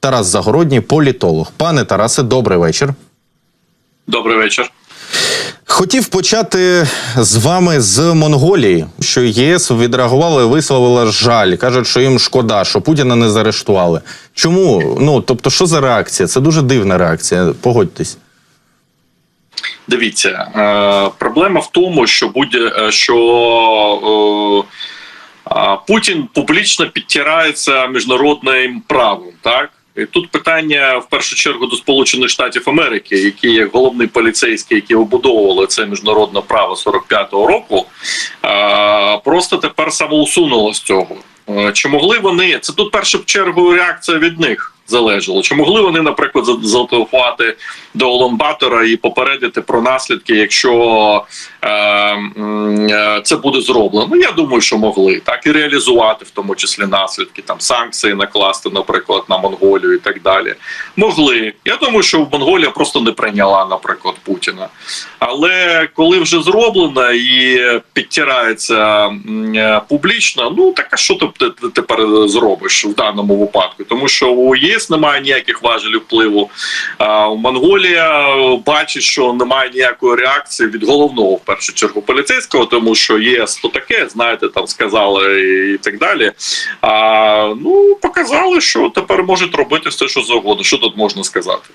Тарас Загородній, політолог. Пане Тарасе, добрий вечір. Добрий вечір. Хотів почати з вами з Монголії, що ЄС відреагувала і висловила жаль. кажуть, що їм шкода, що Путіна не заарештували. Чому? Ну тобто, що за реакція? Це дуже дивна реакція. Погодьтесь. Дивіться, е, проблема в тому, що будь е, що е, е, Путін публічно підтирається міжнародним правом, так. Тут питання в першу чергу до Сполучених Штатів Америки, які як головний поліцейський, які обудовували це міжнародне право 45-го року, просто тепер самоусунуло з цього. Чи могли вони це тут першу чергу реакція від них залежала? Чи могли вони, наприклад, за- зателефонувати до Оломбатора і попередити про наслідки, якщо е, е, це буде зроблено? Я думаю, що могли так і реалізувати, в тому числі наслідки, там санкції накласти, наприклад, на Монголію і так далі. Могли. Я думаю, що Монголія просто не прийняла, наприклад, Путіна. Але коли вже зроблено і підтирається е, публічно, ну так а що ти тепер зробиш в даному випадку? Тому що у ЄС немає ніяких важелів впливу. А Монголія бачить, що немає ніякої реакції від головного в першу чергу поліцейського, тому що ЄС то таке, знаєте, там сказали і так далі. А ну показали, що тепер можуть робити все, що завгодно. Що тут можна сказати?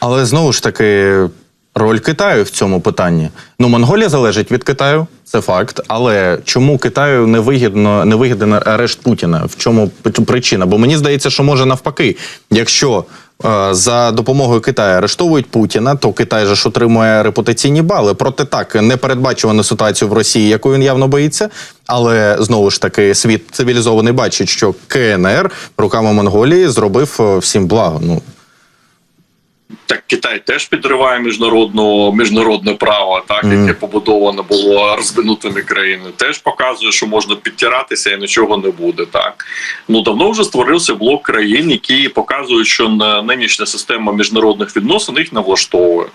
Але знову ж таки, роль Китаю в цьому питанні. Ну, Монголія залежить від Китаю, це факт. Але чому Китаю не вигідно не вигіден арешт Путіна? В чому причина? Бо мені здається, що може навпаки, якщо е, за допомогою Китаю арештовують Путіна, то Китай же ж отримує репутаційні бали. Проте так непередбачувану ситуацію в Росії, яку він явно боїться. Але знову ж таки, світ цивілізований бачить, що КНР руками Монголії зробив е, всім благо. Ну Так Китай теж підриває міжнародну міжнародне право, так Мгм. яке побудовано було розвинутими країнами. Теж показує, що можна підтиратися і нічого не буде. Так ну давно вже створився блок країн, які показують, що нинішня система міжнародних відносин їх не влаштовує.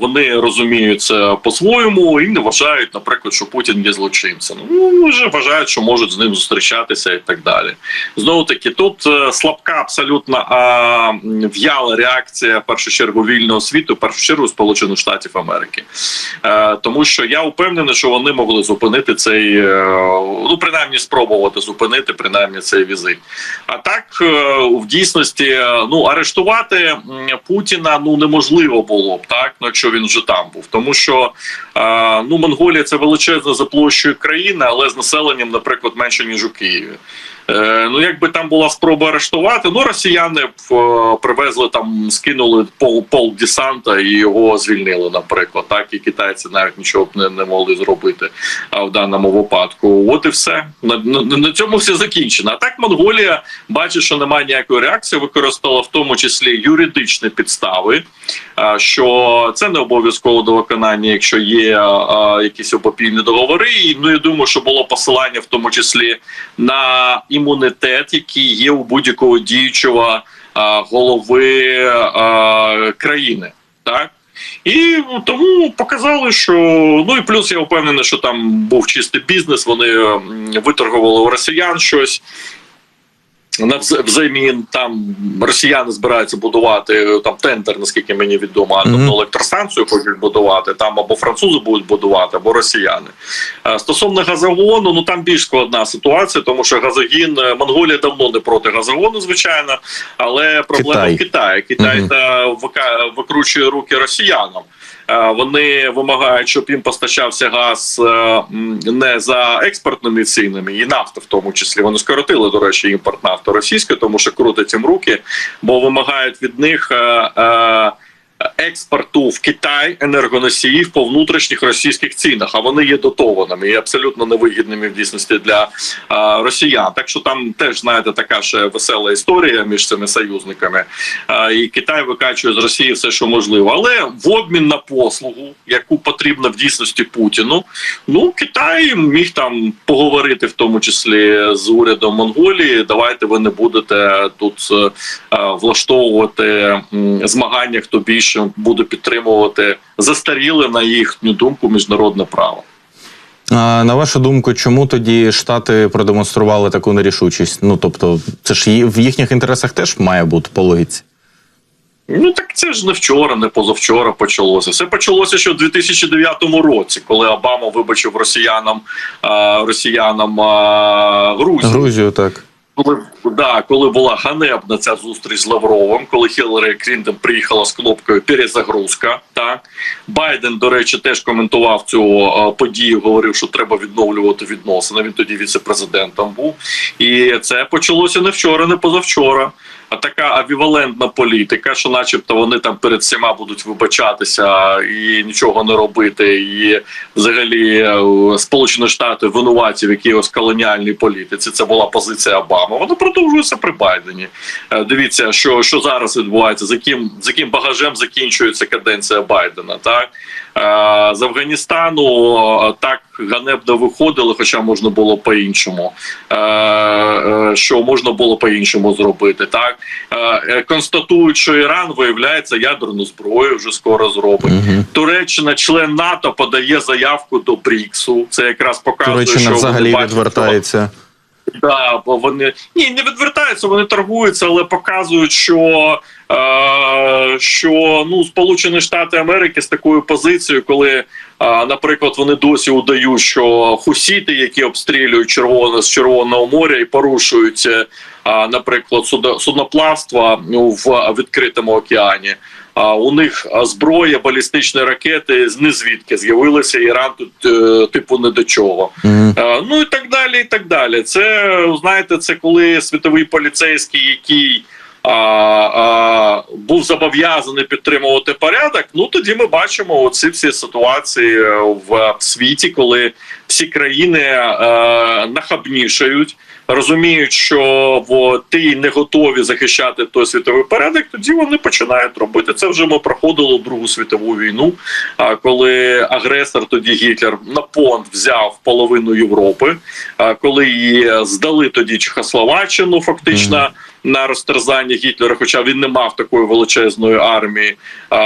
Вони розуміють це по-своєму і не вважають, наприклад, що Путін є злочинцем. Ну вже вважають, що можуть з ним зустрічатися і так далі. Знову таки, тут е, слабка абсолютно а, в'яла реакція в першу чергу вільного світу, в першу чергу Сполучених Штатів Америки, е, тому що я впевнений, що вони могли зупинити цей, е, ну принаймні спробувати зупинити принаймні цей візит. А так е, в дійсності е, ну арештувати Путіна ну неможливо було б так, ну якщо він вже там був, тому що ну Монголія це величезна за площею країна, але з населенням, наприклад, менше ніж у Києві. Е, ну, якби там була спроба арештувати, ну росіяни е, привезли там, скинули пол, пол десанта і його звільнили, наприклад. Так і китайці навіть нічого б не, не могли зробити а, в даному випадку. От і все на, на, на цьому все закінчено. А так Монголія бачить, що немає ніякої реакції, використала в тому числі юридичні підстави, а, що це не обов'язково до виконання, якщо є а, якісь обопільні договори. І ну я думаю, що було посилання в тому числі на імунітет, який є у будь-якого діючого а, голови а, країни, так. І тому показали, що ну і плюс я впевнений, що там був чистий бізнес. Вони виторгували у росіян щось. На взамін там росіяни збираються будувати е, там тендер, наскільки мені відомо, атомну Мгм. електростанцію хочуть будувати. Там або французи будуть будувати, або росіяни. Е, Стосовно газогону, ну там більш складна ситуація, тому що газогін е, Монголія давно не проти газогону, звичайно, але проблема Китай. в Китаї. Китай Мгм. та викручує руки росіянам. Е, Вони вимагають, щоб їм постачався газ е, не за експортними цінами, і нафта в тому числі. Вони скоротили, до речі, імпорт нафти російської, тому що крутить їм руки, бо вимагають від них. Експорту в Китай енергоносіїв по внутрішніх російських цінах, а вони є дотованими і абсолютно невигідними в дійсності для а, росіян. Так що там теж знаєте така ще весела історія між цими союзниками. А, і Китай викачує з Росії все, що можливо, але в обмін на послугу, яку потрібно в дійсності Путіну, ну Китай міг там поговорити, в тому числі з урядом Монголії. Давайте ви не будете тут е, влаштовувати змагання, хто більше буде підтримувати застаріле на їхню думку міжнародне право. А, на вашу думку, чому тоді Штати продемонстрували таку нерішучість? Ну тобто, це ж в їхніх інтересах теж має бути по логіці. Ну так це ж не вчора, не позавчора почалося. Все почалося ще в 2009 році, коли Обама вибачив росіянам росіянам Грузію. Грузію так. Коли да, коли була ганебна ця зустріч з Лавровим, коли Хіларі Клінтон приїхала з кнопкою перезагрузка. Так Байден, до речі, теж коментував цю е, подію. Говорив, що треба відновлювати відносини. Він тоді віце-президентом був, і це почалося не вчора, не позавчора. А така авівалентна політика, що, начебто, вони там перед всіма будуть вибачатися і нічого не робити. І взагалі е, Сполучені Штати винуваті в якійсь колоніальній політиці. Це була позиція Обами. Вона продовжується при Байдені. Е, Дивіться, що, що зараз відбувається, з яким з яким багажем закінчується каденція Байдена. Так з Афганістану е, так ганебно виходили, хоча можна було по-іншому. Е, е, Що можна було по-іншому зробити, так Е, е, констатують, що Іран виявляється ядерну зброю, вже скоро зробить. Угу. Туреччина, член НАТО, подає заявку до БРІКСу. Це якраз показує, Туреччина що взагалі бачать, відвертається. Да, вони ні, не відвертаються, вони торгуються, але показують, що, е, що ну, Сполучені Штати Америки з такою позицією, коли, е, наприклад, вони досі удають, що хусіти, які обстрілюють червоне з Червоного моря і порушують, е, наприклад, судноплавство ну, в відкритому океані. А у них зброя, балістичні ракети з незвідки з'явилися. Іран тут е, типу не до чого. Е, Ну і так далі. І так далі. Це знаєте, це коли світовий поліцейський, який а, а, був зобов'язаний підтримувати порядок. Ну тоді ми бачимо оці всі ситуації е, в світі, коли всі країни е, нахабнішають. Розуміють, що во, ті не готові захищати той світовий порядок, тоді вони починають робити це. Вже ми проходили Другу світову війну. А коли агресор, тоді Гітлер на понт взяв половину Європи, а коли її здали тоді Чехословаччину, фактично на розтерзання Гітлера, хоча він не мав такої величезної армії,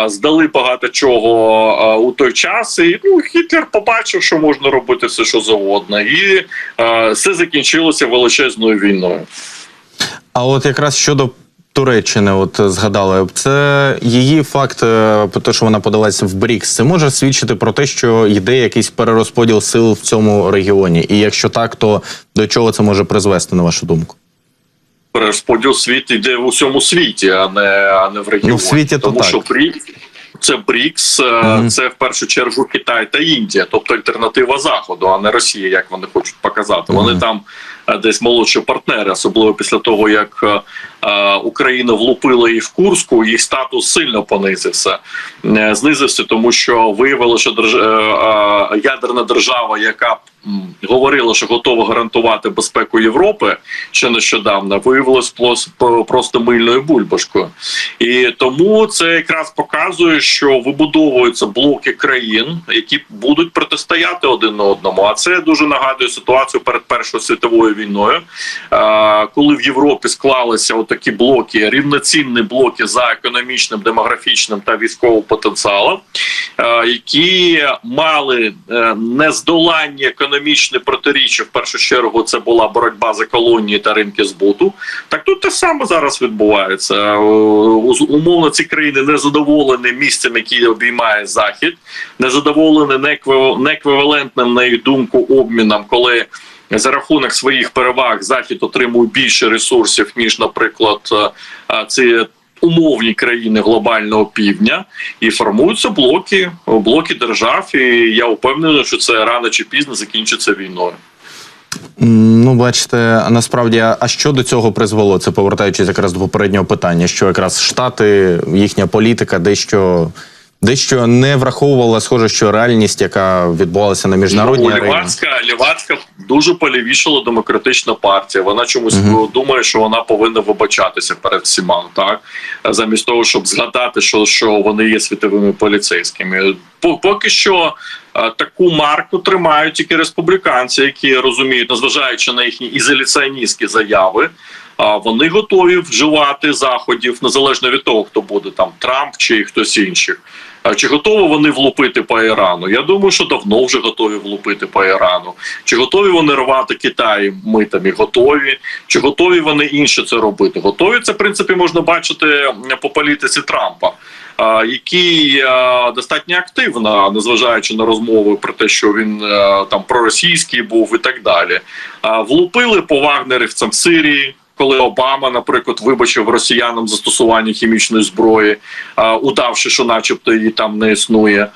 здали багато чого у той час. І ну, Гітлер побачив, що можна робити все, що завгодно, і все закінчилося величезною війною. А от якраз щодо Туреччини, от згадали, це її факт, е, те, що вона подалася в БРІКС, це може свідчити про те, що йде якийсь перерозподіл сил в цьому регіоні. І якщо так, то до чого це може призвести, на вашу думку? Перерозподіл світ йде в усьому світі, а не, а не в регіоні. Ну, в світі то Тому так. що БРІКС, це БРІКС, Мгм. це в першу чергу Китай та Індія, тобто альтернатива Заходу, а не Росія, як вони хочуть показати. Вони там е, десь молодші партнери, особливо після того, як е, Україна влупила її в Курську, їх статус сильно понизився. Знизився, тому що виявилося, що держ... е, е, ядерна держава, яка говорила, що готова гарантувати безпеку Європи ще нещодавно, виявилось просто мильною бульбашкою. І тому це якраз показує, що вибудовуються блоки країн, які будуть протистояти один одному. А це дуже нагадує ситуацію перед Першою світовою війною, е, коли в Європі склалися отакі блоки, рівноцінні блоки за економічним, демографічним та військовим потенціалом, е, які мали е, нездоланні економічні протиріччя. В першу чергу це була боротьба за колонії та ринки збуту. Так тут те саме зараз відбувається. Е, Умовно, ці країни не задоволені місцем, який обіймає захід, не задоволені нееквівалентним, на їх думку, обміном, коли. За рахунок своїх переваг захід отримує більше ресурсів ніж, наприклад, е, ці умовні країни глобального півдня, і формуються блоки, блоки держав. І я впевнений, що це рано чи пізно закінчиться війною. Ну, бачите, насправді, а що до цього призвело? Це повертаючись якраз до попереднього питання, що якраз Штати, їхня політика дещо, дещо не враховувала, схоже, що реальність, яка відбувалася на міжнародній Ну, арені. Лівацька, Лівацька дуже полівішала демократична партія. Вона чомусь Мгм. думає, що вона повинна вибачатися перед всіма, так замість того, щоб згадати, що, що вони є світовими поліцейськими. По- Поки що е, таку марку тримають тільки республіканці, які розуміють, незважаючи на їхні ізоляціоністські заяви. а, Вони готові вживати заходів незалежно від того, хто буде там Трамп чи хтось інших. А чи готові вони влупити по Ірану? Я думаю, що давно вже готові влупити по Ірану. Чи готові вони рвати Китай митами? Готові. Чи готові вони інше це робити? Готові це в принципі можна бачити по політиці Трампа, який достатньо активно, незважаючи на розмови про те, що він там проросійський був і так далі. Влупили по вагнерівцям в Сирії. Коли Обама, наприклад, вибачив росіянам застосування хімічної зброї, удавши, що, начебто, її там не існує,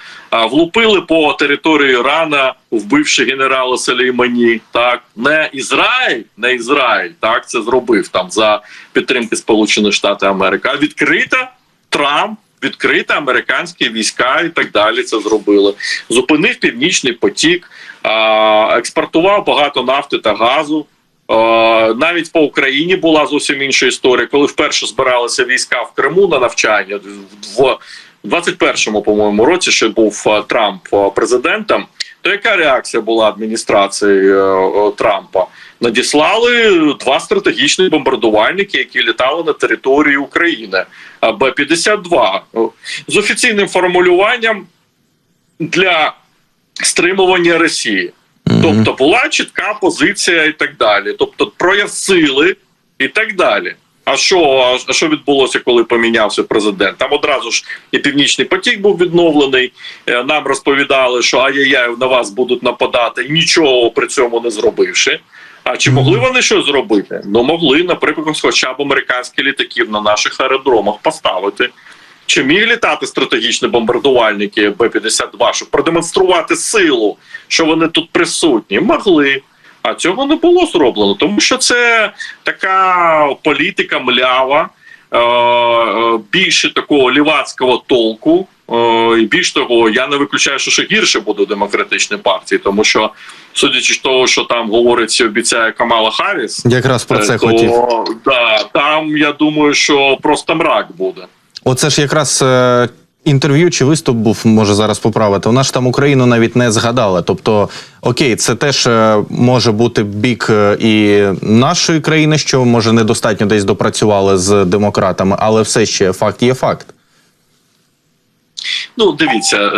влупили по території Ірана, вбивши генерала Салеймані. Так не Ізраїль, не Ізраїль, так це зробив там за підтримки Сполучених Штатів Америки, а відкрита Трамп. Відкрита американські війська і так далі це зробили. Зупинив північний потік, експортував багато нафти та газу. Е, Навіть по Україні була зовсім інша історія, коли вперше збиралися війська в Криму на навчання в 21-му, по-моєму, році, ще був е, Трамп е, президентом. То яка реакція була адміністрації Трампа? Надіслали два стратегічні бомбардувальники, які літали на території України а Б-52 з офіційним формулюванням для стримування Росії. Тобто була чітка позиція і так далі. Тобто прояв сили і так далі. А що, а що відбулося, коли помінявся президент? Там одразу ж і північний потік був відновлений. Е, Нам розповідали, що ай-яй-яй, на вас будуть нападати, нічого при цьому не зробивши. А чи могли вони щось зробити? Ну могли, наприклад, хоча б американські літаків на наших аеродромах поставити. Чи міг літати стратегічні бомбардувальники Б-52, щоб продемонструвати силу, що вони тут присутні? Могли. А цього не було зроблено, тому що це така політика млява, е, е, більше такого лівацького толку. Е, І більш того, я не виключаю, що ще гірше буде демократичній партії, тому що, судячи з того, що там говорить і обіцяє Камала Харріс, Якраз про це то, хотів. Да, там я думаю, що просто мрак буде. Оце ж якраз е, інтерв'ю чи виступ був, може зараз поправити. Вона ж там Україну навіть не згадала. Тобто, окей, це теж е, може бути бік е, і нашої країни, що може недостатньо десь допрацювали з демократами, але все ще факт є факт. Ну, дивіться,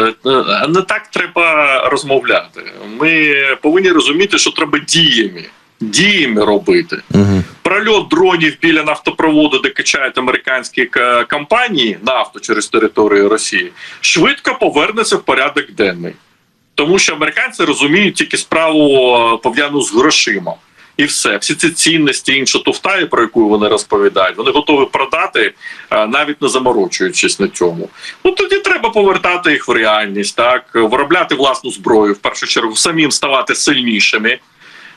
не так треба розмовляти. Ми повинні розуміти, що треба діями, діями робити. Угу. Прольот дронів біля нафтопроводу, де качають американські к- компанії нафту через територію Росії, швидко повернеться в порядок денний. Тому що американці розуміють тільки справу е, пов'язану з грошима. І все, всі ці цінності, інша туфта, про яку вони розповідають, вони готові продати, е, навіть не заморочуючись на цьому. Ну тоді треба повертати їх в реальність, так виробляти власну зброю, в першу чергу самим ставати сильнішими.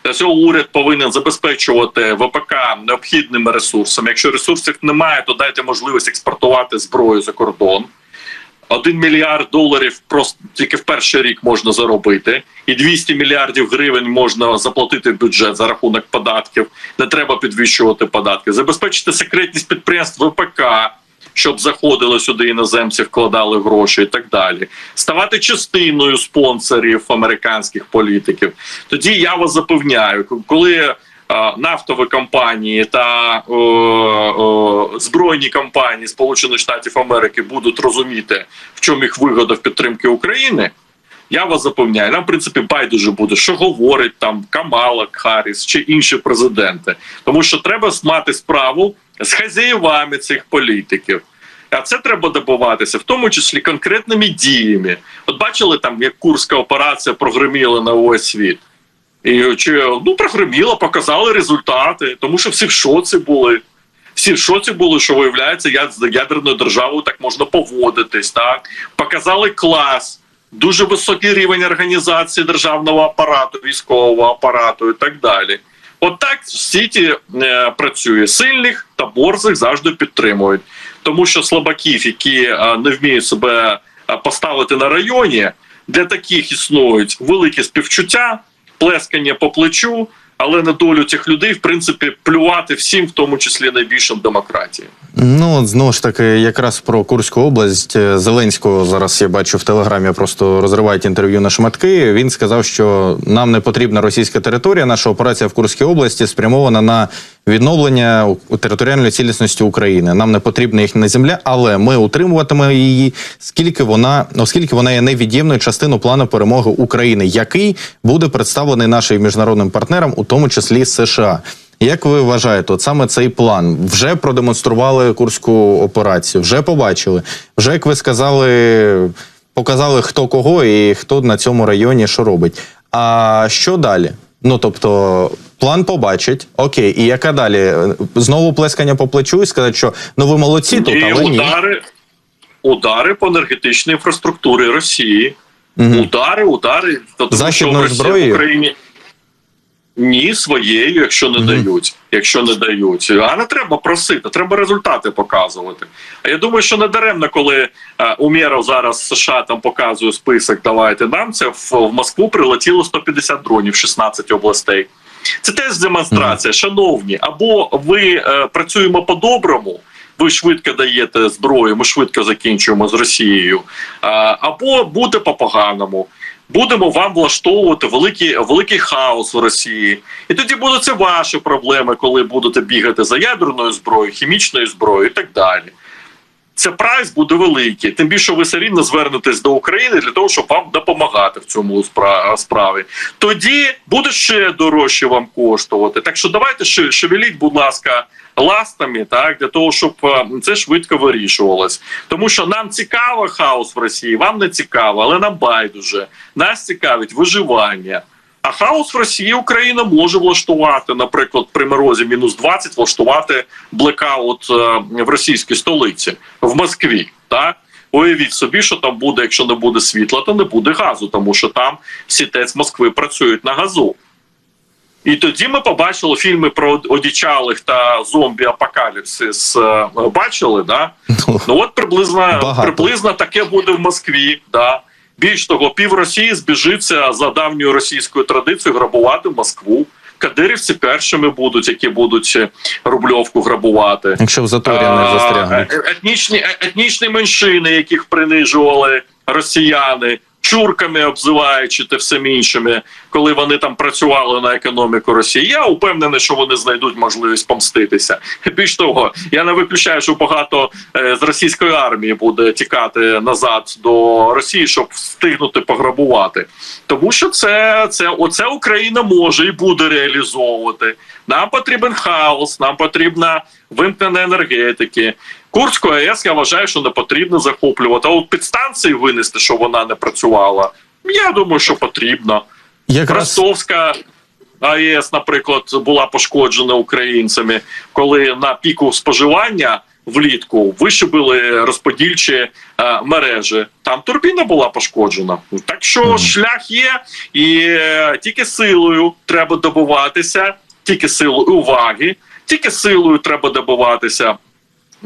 Для цього уряд повинен забезпечувати ВПК необхідними ресурсами. Якщо ресурсів немає, то дайте можливість експортувати зброю за кордон. Один мільярд доларів просто тільки в перший рік можна заробити, і 200 мільярдів гривень можна заплатити в бюджет за рахунок податків. Не треба підвищувати податки, забезпечити секретність підприємств ВПК, щоб заходили сюди іноземці, вкладали гроші і так далі. Ставати частиною спонсорів американських політиків. Тоді я вас запевняю, коли е, нафтові компанії та е, е, збройні компанії Сполучених Штатів Америки будуть розуміти, в чому їх вигода в підтримки України. Я вас запевняю, нам в принципі байдуже буде, що говорить там Камала Харріс чи інші президенти, тому що треба мати справу з хазяєвами цих політиків. А це треба добиватися, в тому числі конкретними діями. От бачили там, як курська операція прогреміла на увесь світ. І чи ну прогреміла, показали результати, тому що всі в шоці були. Всі в шоці були, що виявляється, я з ядерною державою так можна поводитись. Так показали клас, дуже високий рівень організації державного апарату, військового апарату і так далі. От так в світі е, працює. Сильних та борзих завжди підтримують, тому що слабаків, які е, не вміють себе е, поставити на районі, для таких існують великі співчуття, плескання по плечу, але на долю цих людей, в принципі, плювати всім, в тому числі найбільшим демократії. Ну, знову ж таки, якраз про Курську область Е, Зеленського зараз я бачу в телеграмі, просто розривають інтерв'ю на шматки. Він сказав, що нам не потрібна російська територія. Наша операція в Курській області спрямована на відновлення територіальної цілісності України. Нам не потрібна їхня земля, але ми утримуватимемо її, скільки вона, оскільки вона є невід'ємною частиною плану перемоги України, який буде представлений нашим міжнародним партнерам, у тому числі США. Як ви вважаєте, от саме цей план вже продемонстрували курську операцію, вже побачили, вже як ви сказали, показали хто кого і хто на цьому районі що робить. А що далі? Ну тобто, план побачить, окей, і яка далі? Знову плескання по плечу і сказати, що ну ви молодці тут, але ні. удари, удари по енергетичній інфраструктурі Росії. Мгм. Удари, удари. Тобто, Західною що зброєю? в Україні. Ні, своєю, якщо не Мгм. дають. Якщо не дають. А не треба просити, треба результати показувати. А я думаю, що не даремно, коли е, Умєров зараз США там показує список, давайте нам це в, в Москву прилетіло 150 дронів, 16 областей. Це теж демонстрація. Шановні, або ви е, працюємо по-доброму. Ви швидко даєте зброю, ми швидко закінчуємо з Росією, або буде по-поганому. Будемо вам влаштовувати великий, великий хаос в Росії, і тоді будуть це ваші проблеми, коли будете бігати за ядерною зброєю, хімічною зброєю і так далі. Це прайс буде великий. Тим більше ви все рівно звернетесь до України для того, щоб вам допомагати в цьому справі. Тоді буде ще дорожче вам коштувати. Так що давайте шевеліть, будь ласка, ластами, так для того, щоб е, це швидко вирішувалось. Тому що нам цікаво хаос в Росії, вам не цікаво, але нам байдуже. Нас цікавить виживання. А хаос в Росії Україна може влаштувати, наприклад, при морозі мінус 20 влаштувати блекаут е, в російській столиці в Москві. Так уявіть собі, що там буде, якщо не буде світла, то не буде газу, тому що там всі ТЕЦ Москви працюють на газу. І тоді ми побачили фільми про одічалих та зомбі апокаліпсис. е, Бачили, да? Ну, Ну от приблизно Багато. приблизно таке буде в Москві. Да. Більш того, пів Росії збіжиться за давньою російською традицією грабувати Москву. Кадирівці першими будуть, які будуть рубльовку грабувати. Якщо в заторі не застрягнуть. е- Етнічні, е- етнічні меншини, яких принижували росіяни, чурками обзиваючи та всім іншими, коли вони там працювали на економіку Росії. Я упевнений, що вони знайдуть можливість помститися. Більш того, я не виключаю, що багато е, з російської армії буде тікати назад до Росії, щоб встигнути пограбувати. Тому що це, це оце Україна може і буде реалізовувати. Нам потрібен хаос, нам потрібна вимкнення енергетики. Курську АЕС я вважаю, що не потрібно захоплювати. А от підстанції винести, щоб вона не працювала. Я думаю, що потрібно. Якраз Ростовська АЕС, наприклад, була пошкоджена українцями, коли на піку споживання влітку вишибили розподільчі е, мережі. Там турбіна була пошкоджена. Так що Мгм. шлях є, і е, тільки силою треба добуватися, тільки силою уваги, тільки силою треба добуватися.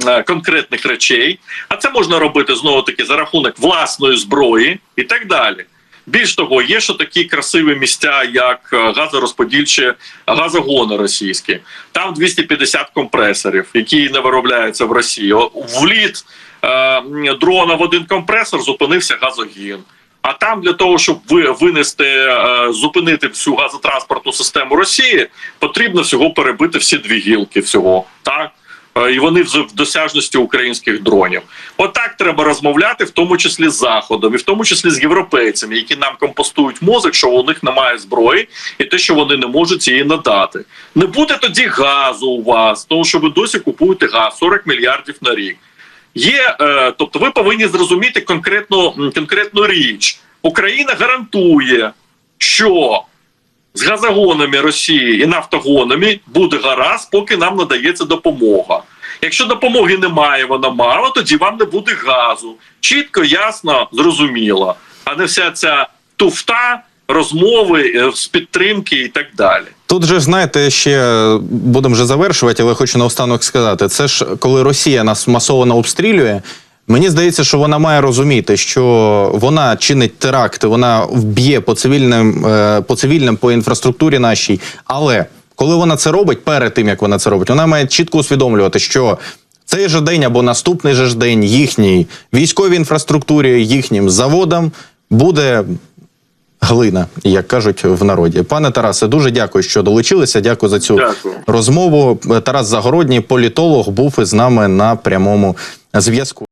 Е, Конкретних речей, а це можна робити знову таки за рахунок власної зброї і так далі. Більш того, є ще такі красиві місця, як е, газорозподільчі газогони російські. Там 250 компресорів, які не виробляються в Росії. Вліт е, дрона в один компресор зупинився газогін. А там для того, щоб ви винести, е, зупинити всю газотранспортну систему Росії, потрібно всього перебити всі дві гілки всього. Так? Е, І вони в досяжності українських дронів. Отак треба розмовляти, в тому числі з заходом, і в тому числі з європейцями, які нам компостують мозок, що у них немає зброї, і те, що вони не можуть її надати. Не буде тоді газу у вас, тому що ви досі купуєте газ 40 мільярдів на рік. Є, е, тобто, ви повинні зрозуміти конкретну, конкретну річ. Україна гарантує, що з газогонами Росії і нафтогонами буде гаразд, поки нам надається допомога. Якщо допомоги немає, вона мало, тоді вам не буде газу. Чітко, ясно, зрозуміло. А не вся ця туфта, розмови е, з підтримки і так далі. Тут же знаєте, ще будемо вже завершувати, але хочу наостанок сказати: це ж коли Росія нас масово обстрілює. Мені здається, що вона має розуміти, що вона чинить теракти, вона вб'є по цивільним, е, по цивільним, по інфраструктурі нашій. Але коли вона це робить, перед тим як вона це робить, вона має чітко усвідомлювати, що цей же день або наступний же день їхній військовій інфраструктурі, їхнім заводам буде глина, як кажуть в народі. Пане Тарасе, дуже дякую, що долучилися. Дякую за цю Дякую. розмову. Тарас Загородній, політолог, був із нами на прямому зв'язку.